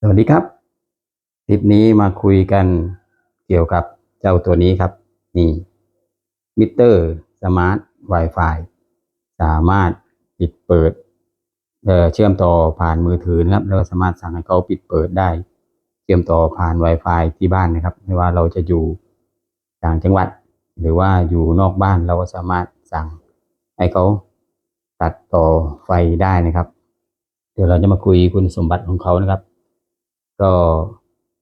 สวัสดีครับ คลิปนี้มาคุยกันเกี่ยวกับเจ้าตัวนี้ครับ นี่มิเตอร์สมาร์ท Wi-Fi สามารถปิดเปิดเเชื่อมต่อผ่านมือถือนะครับ แล้วสามารถสั่งให้เขาปิดเปิดได้ เชื่อมต่อผ่าน Wi-Fi ที่บ้านนะครับ ไม่ว่าเราจะอยู่ต่างจังหวัด หรือว่าอยู่นอกบ้านเราก็สามารถสั่งให้เขาตัดต่อไฟได้นะครับ เดี๋ยวเราจะมาคุยคุณสมบัติของเขานะครับ ก็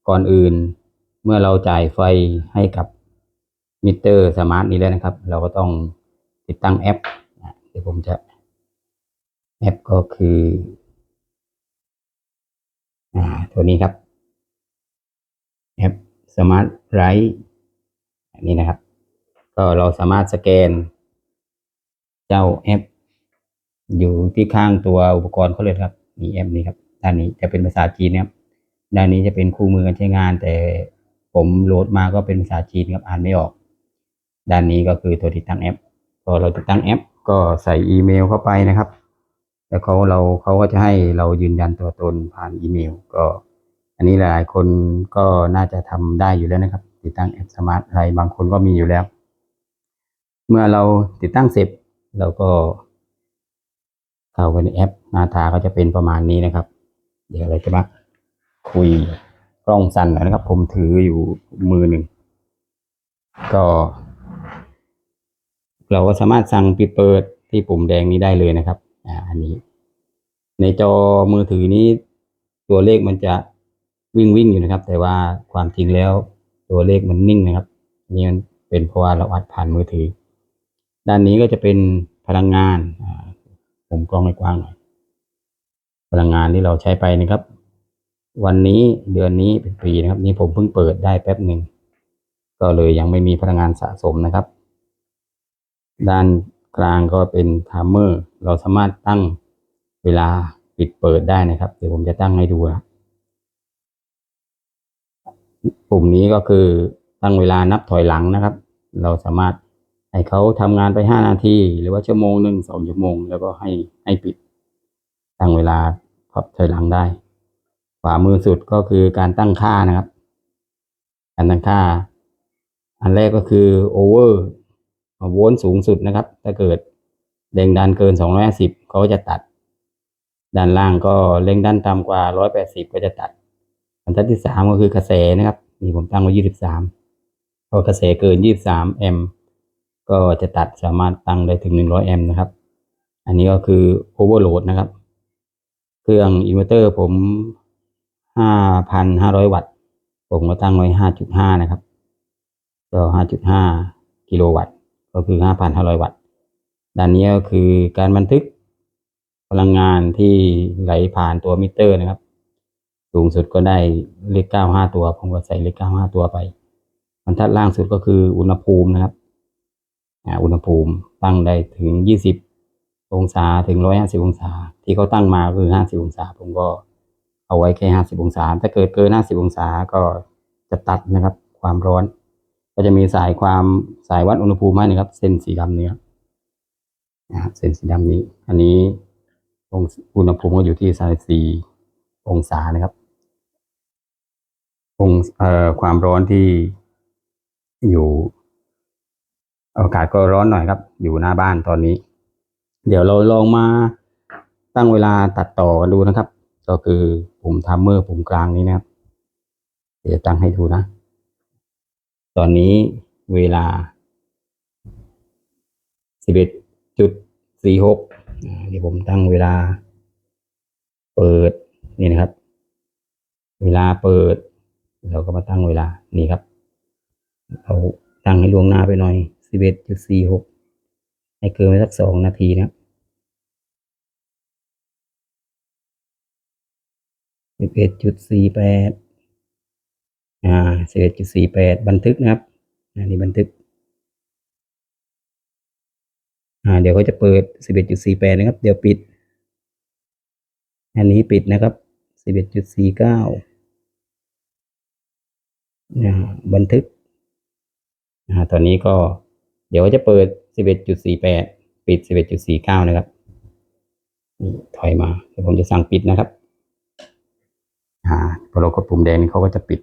ก่อนอื่นเมื่อเราจ่ายไฟให้กับมิเตอร์สมาร์ทนี้แล้วนะครับ เราก็ต้องติดตั้งแอปเดี๋ยวผมจะแอปก็คืออ่าตัวนี้ครับ แอปสมาร์ทไรอันนี้นะครับ ก็เราสามารถสแกน เจ้าแอป อยู่ที่ข้างตัวอุปกรณ์เขาเลยครับ มีแอปนี้ครับด้านนี้จะเป็นภาษาจีนนะครับ ด้านนี้จะเป็นคู่มือการใช้งาน แต่ผมโหลดมาก็เป็นภาษาจีนครับอ่านไม่ออก ด้านนี้ก็คือตัวติดตั้งแอปพอเราติดตั้งแอป ก็ใส่อีเมลเข้าไปนะครับ แล้วเขาเราเขาก็จะให้เรายืนยันตัวตนผ่านอีเมล ก็ อันนี้หลายๆ คนก็น่าจะทำได้อยู่แล้วนะครับ ติดตั้งแอปสมาร์ทอะไรบางคนก็มีอยู่แล้ว เมื่อเราติดตั้งเสร็จเราก็เข้าไปในแอป หน้าตาก็จะเป็นประมาณนี้นะครับ เดี๋ยวเราจะมา คุยกล้องสั่นหน่อยนะครับ ผมถืออยู่มือหนึ่ง ก็ เราก็สามารถสั่งปิดเปิดที่ปุ่มแดงนี้ได้เลยนะครับ อ่า อันนี้ ในจอมือถือนี้ตัวเลขมันจะวิ่งวิ่งอยู่นะครับ แต่ว่าความจริงแล้ว ตัวเลขมันนิ่งนะครับนี่มันเป็นเพราะว่าเราอัดผ่านมือถือ ด้านนี้ก็จะเป็นพลังงานผมกล้องให้กว้างหน่อย พลังงานที่เราใช้ไปนะครับ วันนี้เดือนนี้เป็นปีนะครับ นี่ผมเพิ่งเปิดได้แป๊บหนึ่งก็เลยยังไม่มีพลังงานสะสมนะครับ ด้านกลางก็เป็นไทม์เมอร์เราสามารถตั้งเวลาปิดเปิดได้นะครับ เดี๋ยวผมจะตั้งให้ดูนะปุ่มนี้ก็คือตั้งเวลานับถอยหลังนะครับ เราสามารถให้เขาทำงานไปห้านาที หรือว่าชั่วโมงหนึ่งสองชั่วโมง แล้วก็ให้ให้ปิดตั้งเวลาพับถอยหลังได้ วามือสุดก็คือการตั้งค่านะครับ การตั้งค่า อันแรกก็คือโอเวอร์โวลต์สูงสุดนะครับ ถ้าเกิดแรงดันเกิน 250เขาก็จะตัด ด้านล่างก็แรงดันต่ำกว่า 180 ก็จะตัดบรรทัดที่สามก็คือกระแสนะครับนี่ผมตั้งไว้ 23พอกระแสเกิน 23 แอมป์ก็จะตัดสามารถตั้งได้ถึง 100 แอมป์นะครับ อันนี้ก็คือโอเวอร์โหลดนะครับ เครื่องอินเวอร์เตอร์ผม 5,500วัตต์ ผมก็ตั้งไว้5.5นะครับ ก็5.5กิโลวัตต์ ก็คือ5,500วัตต์ ด้านนี้ก็คือการบันทึกพลังงานที่ไหลผ่านตัวมิเตอร์นะครับ สูงสุดก็ได้เลข95ตัว ผมก็ใส่เลข95ตัวไป บรรทัดล่างสุดก็คืออุณหภูมินะครับอ่าอุณหภูมิตั้งได้ถึง20องศาถึง150องศา ที่เขาตั้งมาคือ50องศา ผมก็ เอาไว้แค่50องศา ถ้าเกิดเกิน50องศาก็จะตัดนะครับ ความร้อน ก็จะมีสายความสายวัดอุณหภูมิให้นะครับ เส้นสีดำนี้ครับนะครับเส้นสีดำนี้ อันนี้องศอุณหภูมิก็อยู่ที่34องศานะครับ องเอ่อความร้อนที่อยู่อากาศก็ร้อนหน่อยครับ อยู่หน้าบ้านตอนนี้ เดี๋ยวเราลองมาตั้งเวลาตัดต่อกันดูนะครับ ก็คือปุ่มทัมเมอร์ปุ่มกลางนี้นะครับ เดี๋ยวตั้งให้ดูนะ ตอนนี้เวลา 11.46อ่าเดี๋ยวผมตั้งเวลา เปิดนี่นะครับ เวลาเปิด เราก็มาตั้งเวลานี่ครับเราตั้งให้ล่วงหน้าไปหน่อย 11.46ให้เกินไปสักสองนาทีนะ สิบเอ็ดจุดสี่แปดอ่าสิบเอ็ดจุดสี่แปดบันทึกนะครับอันนี้บันทึก อ่า เดี๋ยวเขาจะเปิดสิบเอ็ดจุดสี่แปดนะครับ เดี๋ยวปิด อันนี้ปิดนะครับสิบเอ็ดจุดสี่เก้าบันทึก อ่า ตอนนี้ก็ เดี๋ยวจะเปิดสิบเอ็ดจุดสี่แปดปิดสิบเอ็ดจุดสี่เก้านะครับ ถอยมา เดี๋ยวผมจะสั่งปิดนะครับ อ่าพอเรากดปุ่มแดงนี่เขาก็จะปิด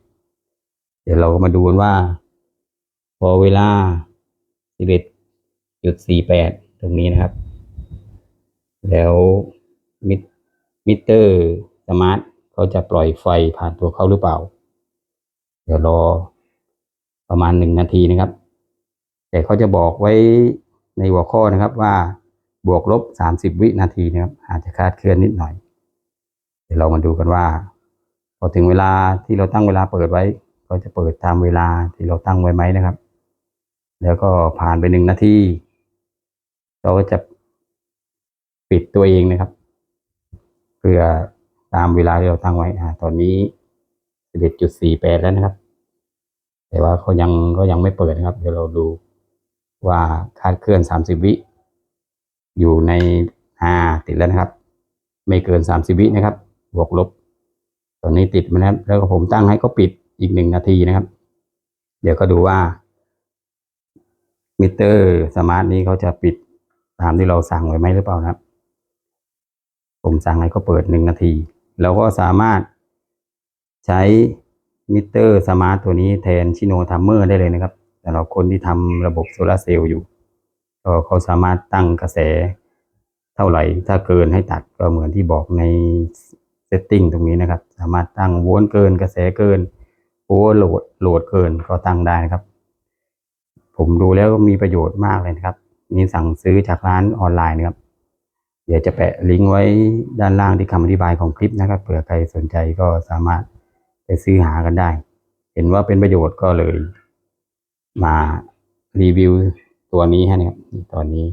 เดี๋ยวเราก็มาดูกันว่า พอเวลา11.48ตรงนี้นะครับ แล้วมิมิเตอร์สมาร์ทเขาจะปล่อยไฟผ่านตัวเขาหรือเปล่า เดี๋ยวรอประมาณหนึ่งนาทีนะครับ แต่เขาจะบอกไว้ในหัวข้อนะครับว่าบวกลบสามสิบวินาทีนะครับ อาจจะคาดเคลื่อนนิดหน่อย เดี๋ยวเรามาดูกันว่า พอถึงเวลาที่เราตั้งเวลาเปิดไว้เขาจะเปิดตามเวลาที่เราตั้งไว้ไหมนะครับ แล้วก็ผ่านไปหนึ่งนาทีเราก็จะปิดตัวเองนะครับ เพื่อตามเวลาที่เราตั้งไว้อ่าตอนนี้สิบเอ็ดจุดสี่แปดแล้วนะครับ แต่ว่าเขายังก็ยังไม่เปิดนะครับ เดี๋ยวเราดูว่าคาดเคลื่อนสามสิบวิอยู่ในอ่าติดแล้วนะครับ ไม่เกินสามสิบวินะครับ บวกลบ ตอนนี้ติดมาแล้วแล้วก็ผมตั้งให้เขาปิดอีกหนึ่งนาทีนะครับ เดี๋ยวก็ดูว่ามิเตอร์สมาร์ทนี้เขาจะปิดตามที่เราสั่งไว้ไหมหรือเปล่านะครับ ผมสั่งให้เขาเปิดหนึ่งนาที แล้วก็สามารถใช้มิเตอร์สมาร์ทตัวนี้แทนชิโนทัมเมอร์ได้เลยนะครับสำหรับคนที่ทำระบบโซลาเซลล์อยู่ ก็เขาสามารถตั้งกระแสเท่าไหร่ ถ้าเกินให้ตัดก็เหมือนที่บอกใน เซตติ้งตรงนี้นะครับ สามารถตั้งโวลต์เกินกระแสเกินโอเวอร์โหลดโหลดเกินก็ตั้งได้นะครับ ผมดูแล้วก็มีประโยชน์มากเลยนะครับ นี่สั่งซื้อจากร้านออนไลน์นะครับ เดี๋ยวจะแปะลิงก์ไว้ด้านล่างที่คำอธิบายของคลิปนะครับเผื่อใครสนใจก็สามารถไปซื้อหากันได้ เห็นว่าเป็นประโยชน์ก็เลย มารีวิวตัวนี้ให้นะครับนี่ตอนนี้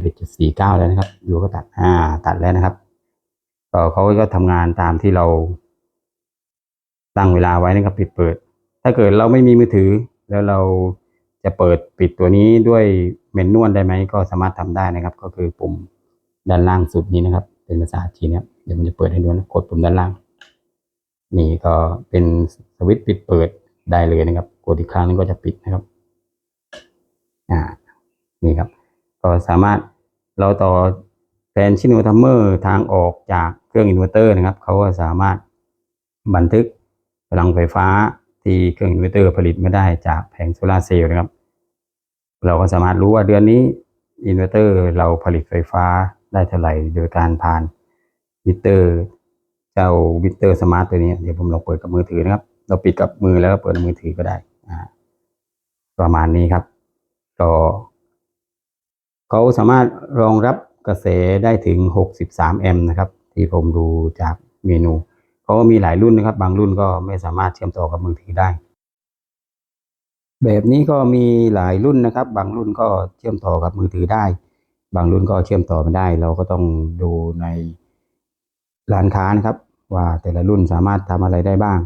11.49 แล้วนะครับดูก็ตัดอ่าตัดแล้วนะครับ ก็เขาก็ทำงานตามที่เราตั้งเวลาไว้นะครับปิดเปิด ถ้าเกิดเราไม่มีมือถือ แล้วเราจะเปิดปิดตัวนี้ด้วยเมนนวลได้ไหมก็สามารถทำได้นะครับ ก็คือปุ่มด้านล่างสุดนี้นะครับ เป็นภาษาจีนนะครับเดี๋ยวมันจะเปิดให้ดูนะกดปุ่มด้านล่าง นี่ก็เป็นสวิตช์ปิดเปิดได้เลยนะครับ กดอีกครั้งนึงก็จะปิดนะครับอ่านี่ครับ ก็สามารถเราต่อ แทนชิโนทัมเมอร์ทางออกจากเครื่องอินเวอร์เตอร์นะครับเขาก็สามารถบันทึกพลังไฟฟ้าที่เครื่องอินเวอร์เตอร์ผลิตไม่ได้จากแผงโซลาเซลล์นะครับ เราก็สามารถรู้ว่าเดือนนี้อินเวอร์เตอร์เราผลิตไฟฟ้าได้เท่าไหร่โดยการผ่านมิเตอร์ เจ้ามิเตอร์สมาร์ทตัวนี้เดี๋ยวผมลองเปิดกับมือถือนะครับ เราปิดกับมือแล้วก็เปิดมือถือก็ได้ประมาณนี้ครับ ก็เขาสามารถรองรับ กระแสได้ถึง 63 แอมป์นะครับ ที่ผมดูจากเมนูเขาก็มีหลายรุ่นนะครับ บางรุ่นก็ไม่สามารถเชื่อมต่อกับมือถือได้ แบบนี้ก็มีหลายรุ่นนะครับ บางรุ่นก็เชื่อมต่อกับมือถือได้ บางรุ่นก็เชื่อมต่อไม่ได้ เราก็ต้องดูในร้านค้านะครับ ว่าแต่ละรุ่นสามารถทำอะไรได้บ้าง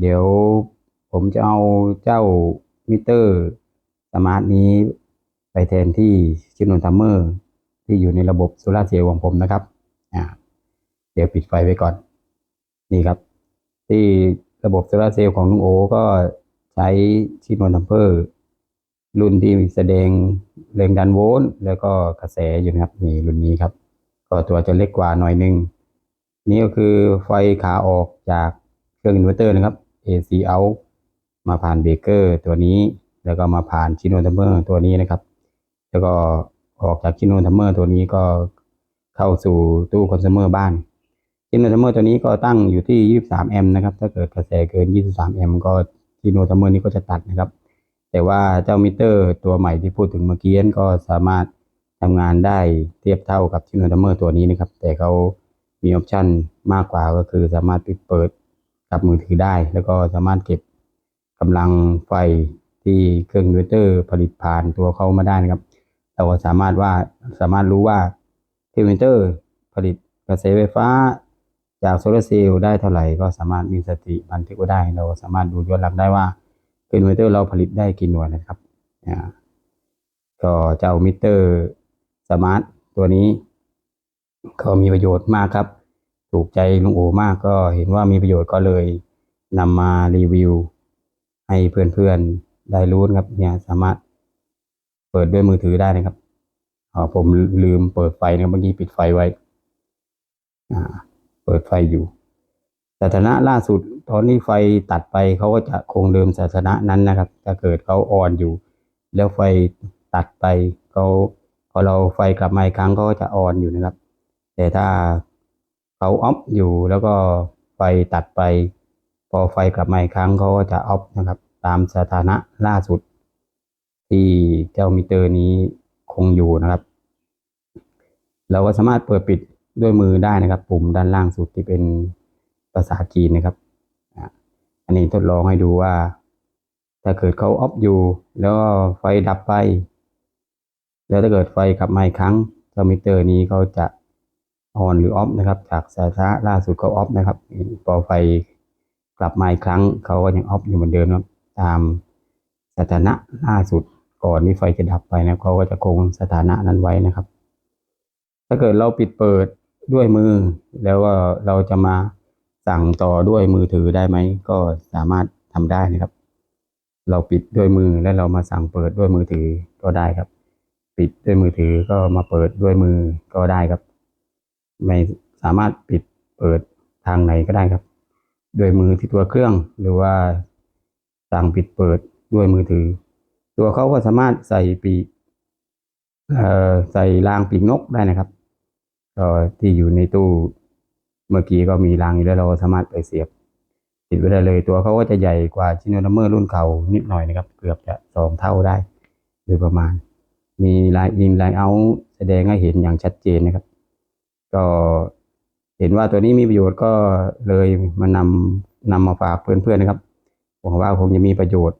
เดี๋ยวผมจะเอาเจ้ามิเตอร์สมาร์ทนี้ไปแทนที่ชิโนทัมเมอร์ ที่อยู่ในระบบโซลาร์เซลล์ของผมนะครับอ่าเดี๋ยวปิดไฟไว้ก่อน นี่ครับ ที่ระบบโซลาร์เซลล์ของลุงโอ ก็ใช้ชิโนทัมเมอร์รุ่นที่แสดงแรงดันโวลต์แล้วก็กระแสอยู่นะครับนี่รุ่นนี้ครับ ก็ตัวจะเล็กกว่าหน่อยนึง นี่ก็คือไฟขาออกจากเครื่องอินเวอร์เตอร์นะครับ AC out มาผ่านเบรกเกอร์ตัวนี้ แล้วก็มาผ่านชิโนทัมเมอร์ตัวนี้นะครับ แล้วก็ ออกจากชิโนทัมเมอร์ตัวนี้ก็เข้าสู่ตู้คอน sumer บ้านชิโนทัมเมอร์ตัวนี้ก็ตั้งอยู่ที่ 23 แอมป์นะครับ ถ้าเกิดกระแสเกิน 23 แอมป์ก็ชิโนทัมเมอร์นี้ก็จะตัดนะครับ แต่ว่าเจ้ามิเตอร์ตัวใหม่ที่พูดถึงเมื่อกี้นั้ก็สามารถทำงานได้เทียบเท่ากับชิโนทัมเมอร์ตัวนี้นะครับ แต่เขามีออปชันมากกว่าก็คือสามารถปิดเปิดกับมือถือได้ แล้วก็สามารถเก็บกำลังไฟที่เครื่องอินเวอร์เตอร์ผลิตผ่านตัวเขามาได้นะครับ เราสามารถว่าสามารถรู้ว่าเครื่องอินเวอร์เตอร์ผลิตกระแสไฟฟ้า จากโซลาร์เซลล์ได้เท่าไหร่ ก็สามารถมีสติบันทึกไว้ได้ เราสามารถดูย้อนหลังได้ว่าเครื่องอินเวอร์เตอร์เราผลิตได้กี่หน่วยนะครับอ่าก็เจ้ามิเตอร์สมาร์ทตัวนี้ ก็มีประโยชน์มากครับ ถูกใจลุงโอมากก็เห็นว่ามีประโยชน์ก็เลยนำมารีวิว ให้เพื่อนๆได้รู้นะครับเนี่ยสามารถ เปิดด้วยมือถือได้นะครับผมลืมเปิดไฟนะครับเมื่อกี้ปิดไฟไว้เปิดไฟอยู่สถานะล่าสุดตอนนี้ไฟตัดไปเขาก็จะคงเดิมสถานะนั้นนะครับ ถ้าเกิดเขาออนอยู่ แล้วไฟตัดไปเขาพอเราไฟกลับมาอีกครั้งเขาก็จะออนอยู่นะครับ แต่ถ้าเขาออฟอยู่แล้วก็ไฟตัดไป พอไฟกลับมาอีกครั้งเขาก็จะออฟนะครับ ตามสถานะล่าสุด ที่เจ้ามิเตอร์นี้คงอยู่นะครับ เราก็สามารถเปิดปิดด้วยมือได้นะครับ ปุ่มด้านล่างสุดที่เป็นภาษาจีนนะครับ อันนี้ทดลองให้ดูว่า ถ้าเกิดเขาออฟอยู่ แล้วไฟดับไป แล้วถ้าเกิดไฟกลับมาอีกครั้งเจ้ามิเตอร์นี้เขาจะออนหรือออฟนะครับ จากสถานะล่าสุดเขาออฟนะครับพอไฟกลับมาอีกครั้งเขาก็ยังออฟอยู่เหมือนเดิมนะครับตามสถานะล่าสุด ก่อนที่ไฟจะดับไปนะเขาก็จะคงสถานะนั้นไว้นะครับ ถ้าเกิดเราปิดเปิดด้วยมือ แล้วก็เราจะมาสั่งต่อด้วยมือถือได้ไหม ก็สามารถทำได้นะครับ เราปิดด้วยมือแล้วเรามาสั่งเปิดด้วยมือถือก็ได้ครับ ปิดด้วยมือถือก็มาเปิดด้วยมือก็ได้ครับ ไม่สามารถปิดเปิดทางไหนก็ได้ครับ ด้วยมือที่ตัวเครื่องหรือว่าสั่งปิดเปิดด้วยมือถือ ตัวเขาก็สามารถใส่ปีกเอ่อใส่รางปีกนกได้นะครับก็ที่อยู่ในตู้เมื่อกี้ก็มีรางอยู่แล้วเราสามารถไปเสียบ ติดไว้ได้เลย ตัวเขาก็จะใหญ่กว่าชิโนลัมเมอร์รุ่นเก่านิดหน่อยนะครับ เกือบจะสองเท่าได้โดยประมาณ มีลายอินลายเอาแสดงให้เห็นอย่างชัดเจนนะครับ ก็เห็นว่าตัวนี้มีประโยชน์ก็เลยมานำนำมาฝากเพื่อนๆนะครับหวังว่าคงจะมีประโยชน์